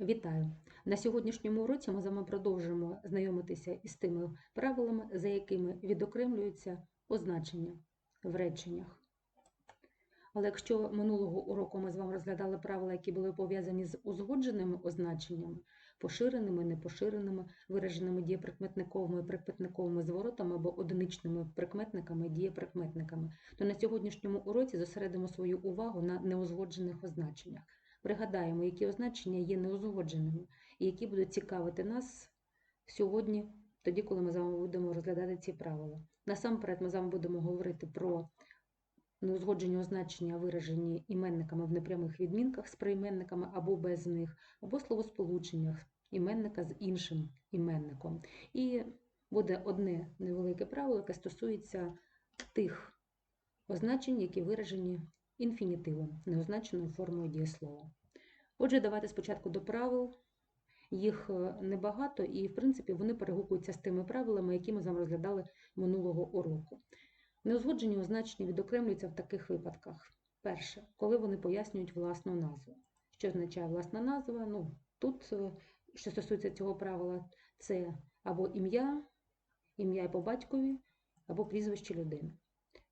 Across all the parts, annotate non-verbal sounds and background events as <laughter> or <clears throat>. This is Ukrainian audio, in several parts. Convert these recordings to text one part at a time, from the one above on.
Вітаю! На сьогоднішньому уроці ми з вами продовжимо знайомитися із тими правилами, за якими відокремлюються означення в реченнях. Але якщо минулого уроку ми з вами розглядали правила, які були пов'язані з узгодженими означеннями, поширеними, непоширеними, вираженими дієприкметниковими прикметниковими зворотами або одиничними прикметниками дієприкметниками, то на сьогоднішньому уроці зосередимо свою увагу на неузгоджених означеннях. Пригадаємо, які означення є неузгодженими і які будуть цікавити нас сьогодні, тоді, коли ми з вами будемо розглядати ці правила. Насамперед, ми з вами будемо говорити про неузгоджені означення, виражені іменниками в непрямих відмінках з прийменниками або без них, або словосполученнях іменника з іншим іменником. І буде одне невелике правило, яке стосується тих означень, які виражені інфінітивом, неозначеною формою дієслова. Отже, давайте спочатку до правил. Їх е, небагато, і, в принципі, вони перегукуються з тими правилами, які ми з вами розглядали минулого уроку. Неузгоджені означення відокремлюються в таких випадках. Перше, коли вони пояснюють власну назву. Що означає власна назва? Ну, тут, е, що стосується цього правила, це або ім'я, ім'я і по батькові, або прізвище людини.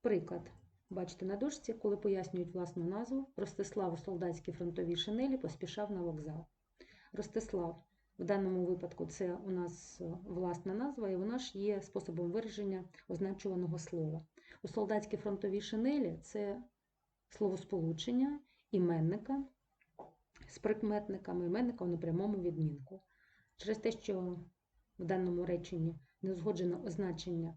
Приклад. Бачите на дошці, коли пояснюють власну назву, Ростислав у солдатській фронтовій шинелі поспішав на вокзал. Ростислав в даному випадку це у нас е, власна назва, і вона ж є способом вираження означуваного слова. У солдатській фронтовій шинелі це словосполучення іменника з прикметниками, іменника у непрямому відмінку. Через те, що в даному реченні не узгоджено означення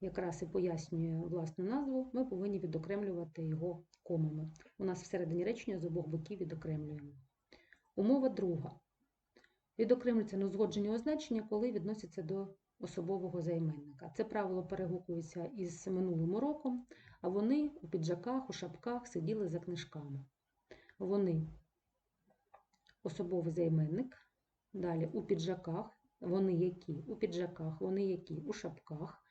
якраз і пояснює власну назву, ми повинні відокремлювати його комами. У нас всередині речення з обох боків відокремлюємо. Умова друга. Відокремлюється неузгоджені означення, коли відносяться до особового займенника. Це правило перегукується із минулим уроком, а вони у піджаках, у шапках сиділи за книжками. Вони особовий займенник, далі у піджаках, вони які у піджаках, вони які у шапках.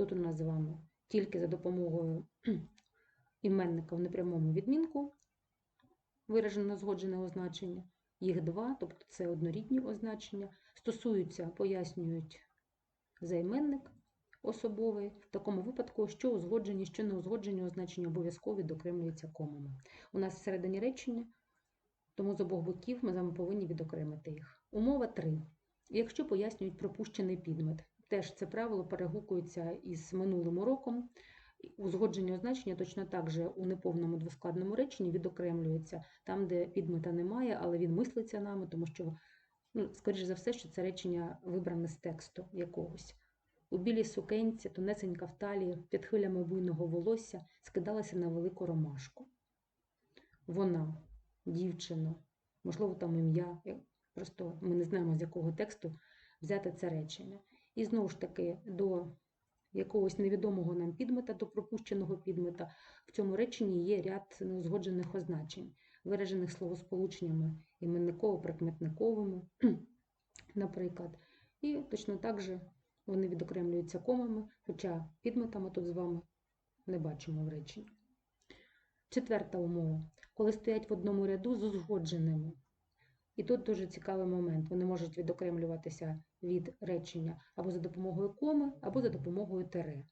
Тут у нас з вами тільки за допомогою <clears throat> іменника в непрямому відмінку виражено згоджене означення. Їх два, тобто це однорідні означення, стосуються, пояснюють займенник особовий, в такому випадку, що узгоджені, що не узгоджені означення обов'язково відокремлюються комами. У нас всередині речення, тому з обох боків ми з вами повинні відокремити їх. Умова 3. Якщо пояснюють пропущений підмет, Теж це правило перегукується із минулим уроком. Узгодження означення точно так же у неповному двоскладному реченні відокремлюється там, де підмета немає, але він мислиться нами, тому що, ну, скоріш за все, що це речення вибране з тексту якогось. У білій сукенці, тонесенька в талії, під хвилями буйного волосся скидалася на велику ромашку. Вона, дівчина, можливо, там ім'я, просто ми не знаємо, з якого тексту взяти це речення. І знову ж таки, до якогось невідомого нам підмета, до пропущеного підмета, в цьому реченні є ряд неузгоджених означень, виражених словосполученнями іменниково-прикметниковими, <clears throat> наприклад. І точно так же вони відокремлюються комами, хоча підметами тут з вами не бачимо в реченні. Четверта умова. Коли стоять в одному ряду з узгодженими і тут дуже цікавий момент. Вони можуть відокремлюватися від речення або за допомогою коми, або за допомогою тире.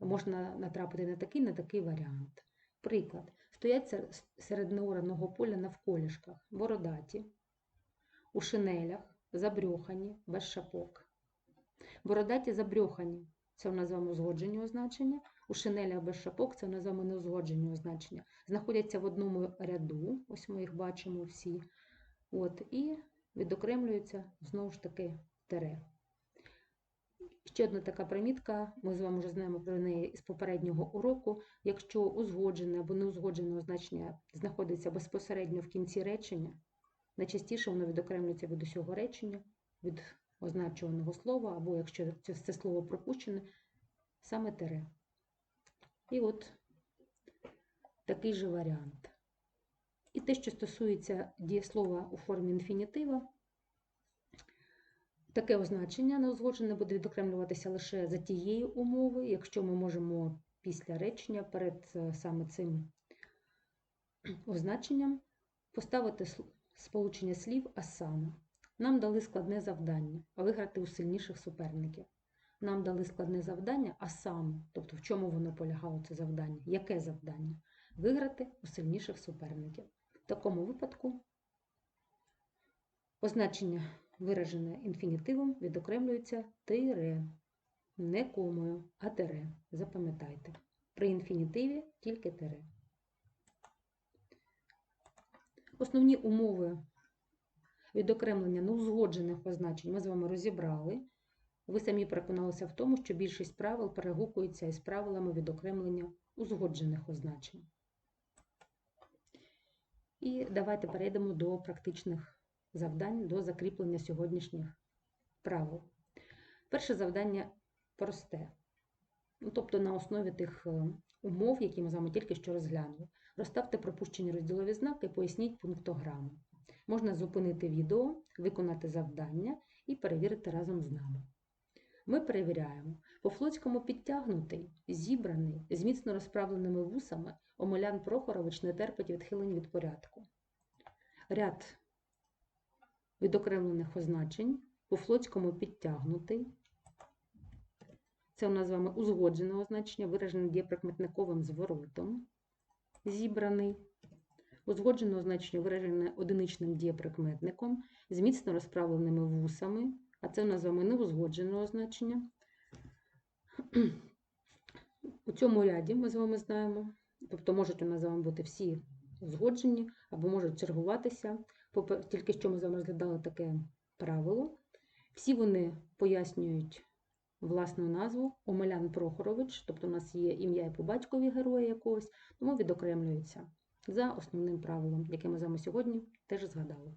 Можна натрапити на такий, на такий варіант. Приклад. Стоять серед неораного поля навколішках, бородаті, у шинелях, забрьохані, без шапок. Бородаті забрьохані це у нас узгоджені означення. У шинелях без шапок це у нас з неузгоджені означення. Знаходяться в одному ряду, ось ми їх бачимо всі. От, І відокремлюється знову ж таки тере. Ще одна така примітка, ми з вами вже знаємо про неї з попереднього уроку. Якщо узгоджене або неузгоджене означення знаходиться безпосередньо в кінці речення, найчастіше воно відокремлюється від усього речення, від означуваного слова, або якщо це слово пропущене, саме тере. І от такий же варіант. Те, що стосується дієслова у формі інфінітива, таке означення неузгоджене буде відокремлюватися лише за тієї умови, якщо ми можемо після речення перед е, саме цим означенням поставити сполучення слів, а саме. Нам дали складне завдання виграти у сильніших суперників. Нам дали складне завдання, а саме, тобто в чому воно полягало це завдання? Яке завдання? Виграти у сильніших суперників. Такому випадку позначення, виражене інфінітивом, відокремлюється тире. Не комою, а тире. Запам'ятайте. При інфінітиві тільки тире. Основні умови відокремлення неузгоджених позначень ми з вами розібрали. Ви самі переконалися в тому, що більшість правил перегукується із правилами відокремлення узгоджених означень. І давайте перейдемо до практичних завдань, до закріплення сьогоднішніх правил. Перше завдання просте. Ну, тобто на основі тих е, умов, які ми з вами тільки що розглянули. Розставте пропущені розділові знаки, поясніть пунктограму. Можна зупинити відео, виконати завдання і перевірити разом з нами. Ми перевіряємо. По Флотському підтягнутий, зібраний, з міцно розправленими вусами, Омелян Прохорович не терпить відхилень від порядку. Ряд відокремлених означень. По Флотському підтягнутий. Це у нас з вами узгоджене означення, виражене дієприкметниковим зворотом. Зібраний. Узгоджене означення виражене одиничним дієприкметником з міцно розправленими вусами, а це у нас з вами неузгоджене означення. У цьому ряді ми з вами знаємо, тобто можуть у нас з вами бути всі узгоджені або можуть чергуватися. Тільки що ми з вами розглядали таке правило. Всі вони пояснюють власну назву Омелян Прохорович, тобто у нас є ім'я і по батькові героя якогось, тому відокремлюється за основним правилом, яке ми з вами сьогодні теж згадали.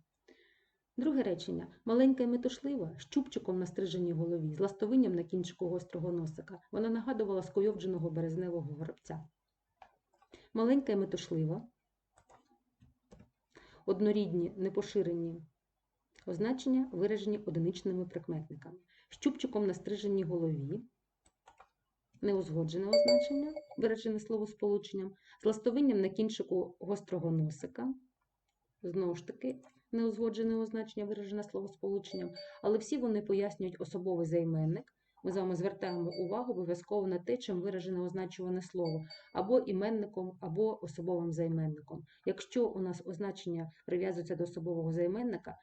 Друге речення. Маленька і метушлива, з чубчиком на стриженій голові, з ластовинням на кінчику гострого носика. Вона нагадувала скойовдженого березневого горобця. Маленька і метушлива, однорідні, непоширені означення, виражені одиничними прикметниками. З чубчиком на стриженій голові, неузгоджене означення, виражене словосполученням, з ластовинням на кінчику гострого носика, знову ж таки, неузгоджене означення, виражене словосполученням, але всі вони пояснюють особовий займенник. Ми з вами звертаємо увагу обов'язково на те, чим виражене означуване слово, або іменником, або особовим займенником. Якщо у нас означення прив'язується до особового займенника,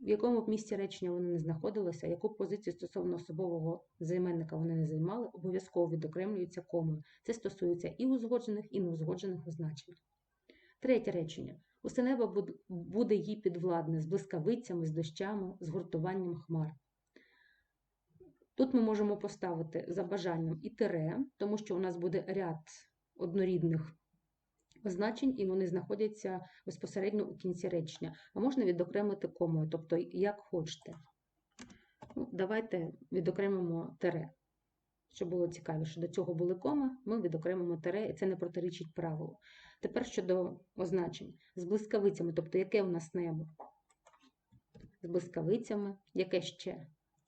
в якому б місці речення вони не знаходилися, яку позицію стосовно особового займенника вони не займали, обов'язково відокремлюються комою. Це стосується і узгоджених, і неузгоджених означень. Третє речення. Усе небо буде їй підвладне з блискавицями, з дощами, з гуртуванням хмар. Тут ми можемо поставити за бажанням і тире, тому що у нас буде ряд однорідних значень, і вони знаходяться безпосередньо у кінці речення. А можна відокремити комою, тобто як хочете. Ну, Давайте відокремимо тире. Щоб було цікавіше, до цього були коми, ми відокремимо тире, і це не протирічить правилу. Тепер щодо означень. З блискавицями, тобто яке у нас небо? З блискавицями, яке ще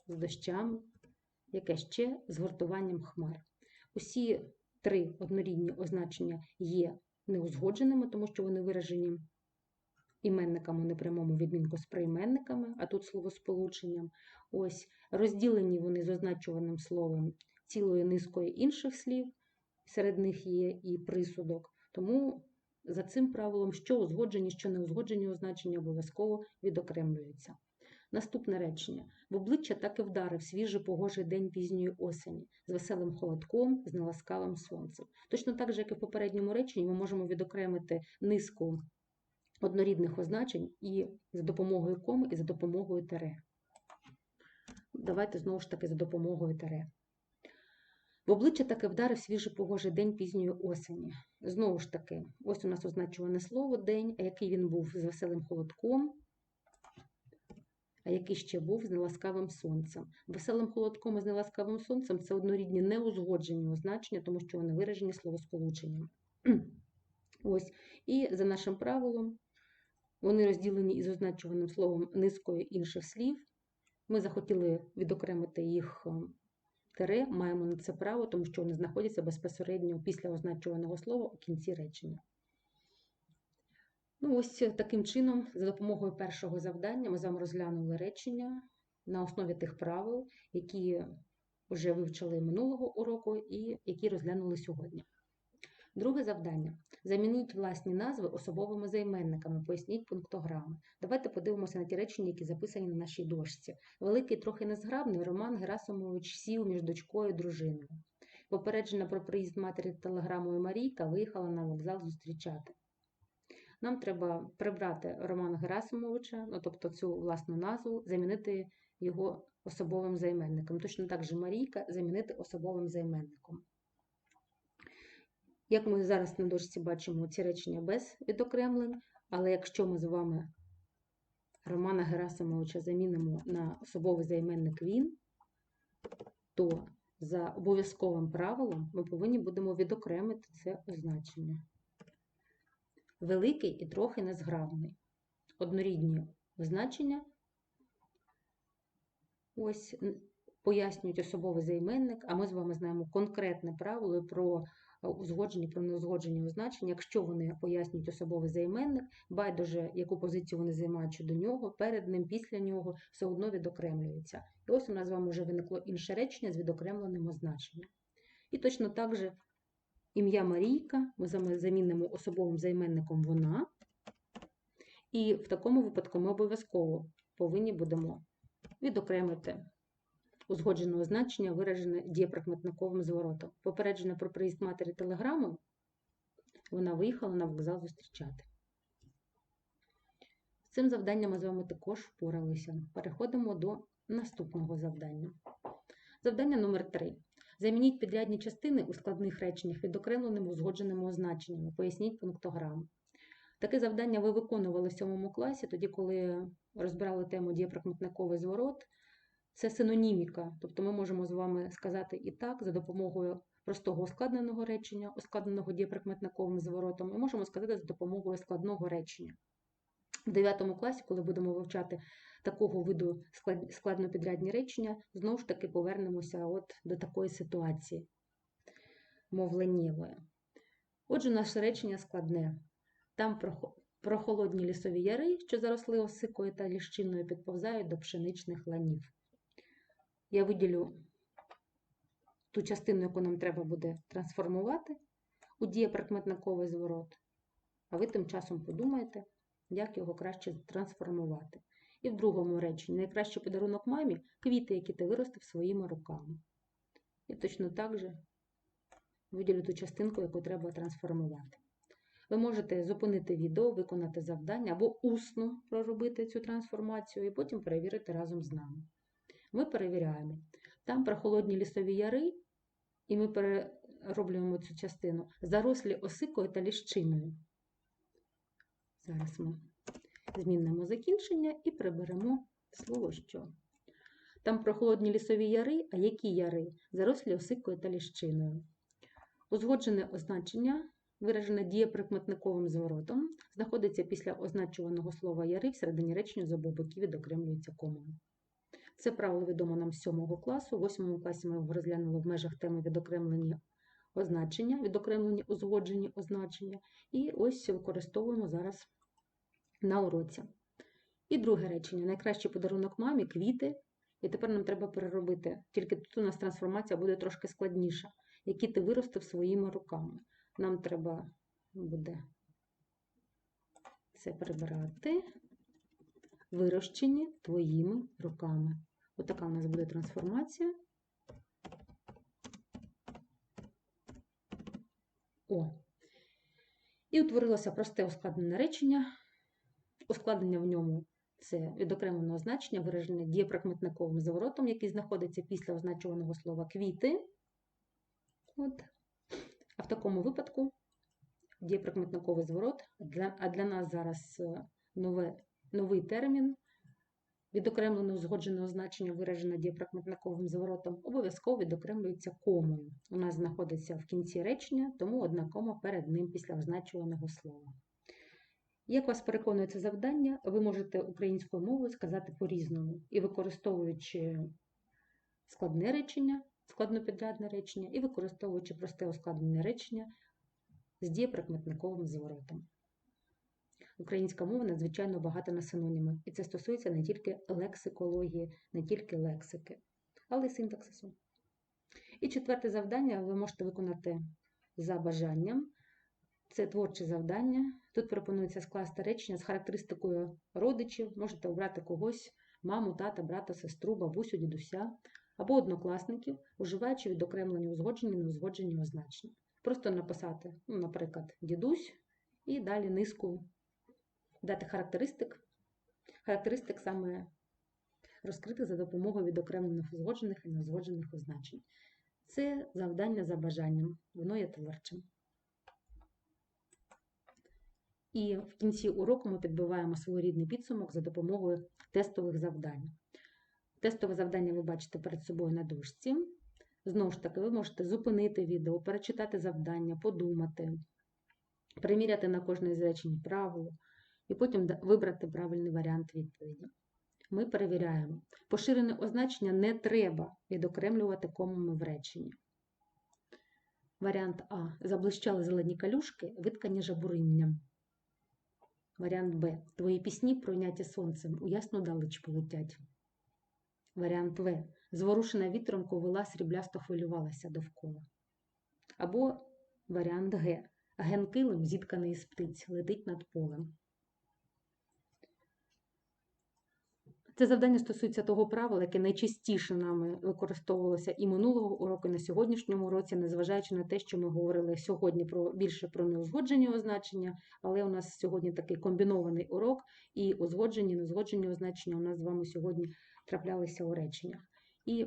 з дощами, яке ще з гуртуванням хмар. Усі три однорідні означення є неузгодженими, тому що вони виражені іменниками у непрямому відмінку з прийменниками, а тут словосполученням. Ось розділені вони з означуваним словом цілою низкою інших слів, серед них є і присудок. Тому за цим правилом, що узгоджені, що не узгоджені означення обов'язково відокремлюються. Наступне речення. В обличчя так і вдарив свіжий погожий день пізньої осені з веселим холодком, з неласкавим сонцем. Точно так же, як і в попередньому реченні, ми можемо відокремити низку однорідних означень і за допомогою коми, і за допомогою тере. Давайте знову ж таки за допомогою тере. В обличчя таки вдарив свіжий погожий день пізньої осені. Знову ж таки, ось у нас означуване слово день, а який він був з веселим холодком, а який ще був з неласкавим сонцем. Веселим холодком і з неласкавим сонцем це однорідні неузгоджені означення, тому що вони виражені словосполученням. <clears throat> Ось. І за нашим правилом, вони розділені із означуваним словом низкою інших слів. Ми захотіли відокремити їх тире, маємо на це право, тому що вони знаходяться безпосередньо після означуваного слова у кінці речення. Ну, ось таким чином, за допомогою першого завдання, ми з вами розглянули речення на основі тих правил, які вже вивчили минулого уроку і які розглянули сьогодні. Друге завдання. Замініть власні назви особовими займенниками, поясніть пунктограми. Давайте подивимося на ті речення, які записані на нашій дошці. Великий, трохи незграбний Роман Герасимович сів між дочкою і дружиною. Попереджена про приїзд матері телеграмою Марійка виїхала на вокзал зустрічати. Нам треба прибрати Романа Герасимовича, ну тобто цю власну назву, замінити його особовим займенником. Точно так же Марійка замінити особовим займенником. Як ми зараз на дошці бачимо, ці речення без відокремлень, але якщо ми з вами Романа Герасимовича замінимо на особовий займенник він, то за обов'язковим правилом ми повинні будемо відокремити це означення. Великий і трохи незграбний. Однорідні означення ось пояснюють особовий займенник, а ми з вами знаємо конкретне правило про узгоджені, про неузгоджені означення. Якщо вони пояснюють особовий займенник, байдуже, яку позицію вони займають щодо нього, перед ним, після нього, все одно відокремлюється. І ось у нас з вами вже виникло інше речення з відокремленим означенням. І точно так же ім'я Марійка ми замінимо особовим займенником вона. І в такому випадку ми обов'язково повинні будемо відокремити узгодженого значення, виражене дієприкметниковим зворотом. Попереджена про приїзд матері телеграмою, вона виїхала на вокзал зустрічати. З цим завданням ми з вами також впоралися. Переходимо до наступного завдання. Завдання номер 3. Замініть підрядні частини у складних реченнях відокремленими узгодженими означеннями. Поясніть пунктограму. Таке завдання ви виконували в 7 класі, тоді, коли розбирали тему дієприкметниковий зворот. Це синоніміка, тобто ми можемо з вами сказати і так, за допомогою простого ускладненого речення, ускладненого дієприкметниковим зворотом, і можемо сказати за допомогою складного речення. В 9 класі, коли будемо вивчати такого виду складнопідрядні речення, знову ж таки повернемося от до такої ситуації мовленнєвої. Отже, наше речення складне. Там прохолодні лісові яри, що заросли осикою та ліщиною, підповзають до пшеничних ланів. Я виділю ту частину, яку нам треба буде трансформувати у дієприкметниковий зворот, а ви тим часом подумаєте, як його краще трансформувати. І в другому реченні найкращий подарунок мамі квіти, які ти виростив своїми руками. І точно так же виділю ту частинку, яку треба трансформувати. Ви можете зупинити відео, виконати завдання або усно проробити цю трансформацію, і потім перевірити разом з нами. Ми перевіряємо. Там прохолодні лісові яри, і ми перероблюємо цю частину, зарослі осикою та ліщиною. Зараз ми змінимо закінчення і приберемо слово що. Там прохолодні лісові яри, а які яри? Зарослі осикою та ліщиною. Узгоджене означення, виражене дієприкметниковим зворотом, знаходиться після означуваного слова яри в середині речення з обох боків відокремлюється комою. Це правило відомо нам з 7 класу. В 8 класі ми його розглянули в межах теми відокремлені означення, відокремлені узгоджені означення. І ось використовуємо зараз на уроці. І друге речення: найкращий подарунок мамі квіти. І тепер нам треба переробити. Тільки тут у нас трансформація буде трошки складніша, які ти виростив своїми руками. Нам треба буде це прибирати вирощені твоїми руками. Отака у нас буде трансформація. О. І утворилося просте ускладнене речення. Ускладнення в ньому це відокремлене значення, виражене дієприкметниковим заворотом, який знаходиться після означуваного слова квіти. От. А в такому випадку дієприкметниковий зворот, а для нас зараз е, нове новий термін, відокремлене узгоджене означення, виражене дієприкметниковим зворотом, обов'язково відокремлюється комою. У нас знаходиться в кінці речення, тому одна кома перед ним після означуваного слова. Як вас переконує це завдання, ви можете українською мовою сказати по-різному і використовуючи складне речення, складнопідрядне речення, і використовуючи просте ускладнене речення з дієприкметниковим зворотом. Українська мова надзвичайно багата на синоніми, і це стосується не тільки лексикології, не тільки лексики, але й синтаксису. І четверте завдання ви можете виконати за бажанням. Це творче завдання. Тут пропонується скласти речення з характеристикою родичів. Можете обрати когось, маму, тата, брата, сестру, бабусю, дідуся або однокласників, уживаючи відокремлені узгоджені, неузгоджені означення. Просто написати, ну, наприклад, дідусь, і далі низку дати характеристик. Характеристик саме розкрити за допомогою відокремлених узгоджених і неузгоджених означень. Це завдання за бажанням, воно є творчим. І в кінці уроку ми підбиваємо своєрідний підсумок за допомогою тестових завдань. Тестове завдання ви бачите перед собою на дошці. Знову ж таки, ви можете зупинити відео, перечитати завдання, подумати, приміряти на кожне з речень правило і потім вибрати правильний варіант відповіді. Ми перевіряємо. Поширене означення не треба відокремлювати комами в реченні. Варіант А. Заблищали зелені калюшки, виткані жабуринням. Варіант Б. Твої пісні, пройняті сонцем, у ясну далеч полетять. Варіант В. Зворушена вітром ковила сріблясто хвилювалася довкола. Або варіант Г. Ген килим, зітканий із птиць, летить над полем. Це завдання стосується того правила, яке найчастіше нами використовувалося і минулого уроку, і на сьогоднішньому році, незважаючи на те, що ми говорили сьогодні про більше про неузгоджені означення, але у нас сьогодні такий комбінований урок, і узгоджені, неузгоджені означення у нас з вами сьогодні траплялися у реченнях. І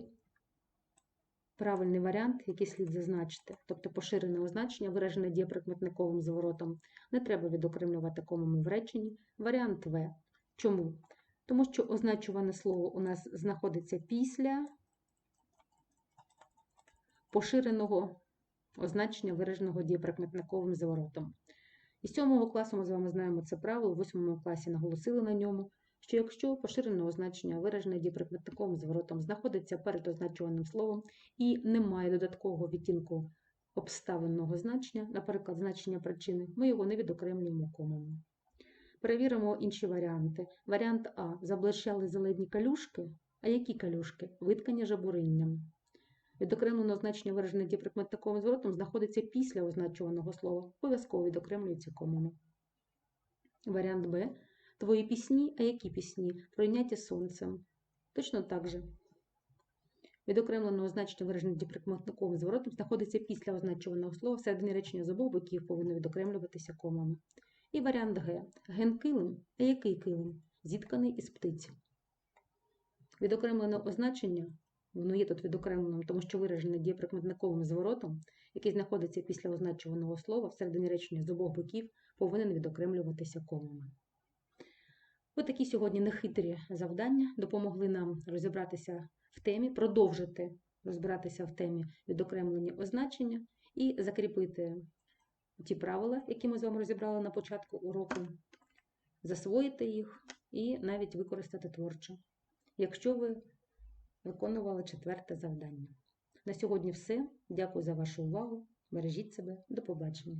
правильний варіант, який слід зазначити, тобто поширене означення, виражене дієприкметниковим зворотом, не треба відокремлювати комами в реченні. Варіант В. Чому? Тому що означуване слово у нас знаходиться після поширеного означення, вираженого дієприкметниковим зворотом. Із 7 класу ми з вами знаємо це правило, в 8 класі наголосили на ньому, що якщо поширене означення, виражене дієприкметниковим зворотом, знаходиться перед означуваним словом і не має додаткового відтінку обставинного значення, наприклад, значення причини, ми його не відокремлюємо комами. Перевіримо інші варіанти. Варіант А. Заблищали зелені калюшки. А які калюшки? Виткані жабуринням. Відокремлено означення виражене дієприкметниковим зворотом знаходиться після означуваного слова. Обов'язково відокремлюється комами. Варіант Б. Твої пісні, а які пісні? Пройняті сонцем. Точно так же. Відокремлено означення виражене дієприкметниковим зворотом знаходиться після означуваного слова. Всередині речення з обох боків повинно відокремлюватися комами. І варіант Г. Ген килим. А який килим? Зітканий із птиці. Відокремлене означення, воно є тут відокремленим, тому що виражене дієприкметниковим зворотом, який знаходиться після означуваного слова всередині речення з обох боків, повинен відокремлюватися комами. Ось такі сьогодні нехитрі завдання допомогли нам розібратися в темі, продовжити розбиратися в темі відокремлені означення і закріпити ті правила, які ми з вами розібрали на початку уроку, засвоїти їх і навіть використати творчо, якщо ви виконували четверте завдання. На сьогодні все. Дякую за вашу увагу. Бережіть себе, до побачення!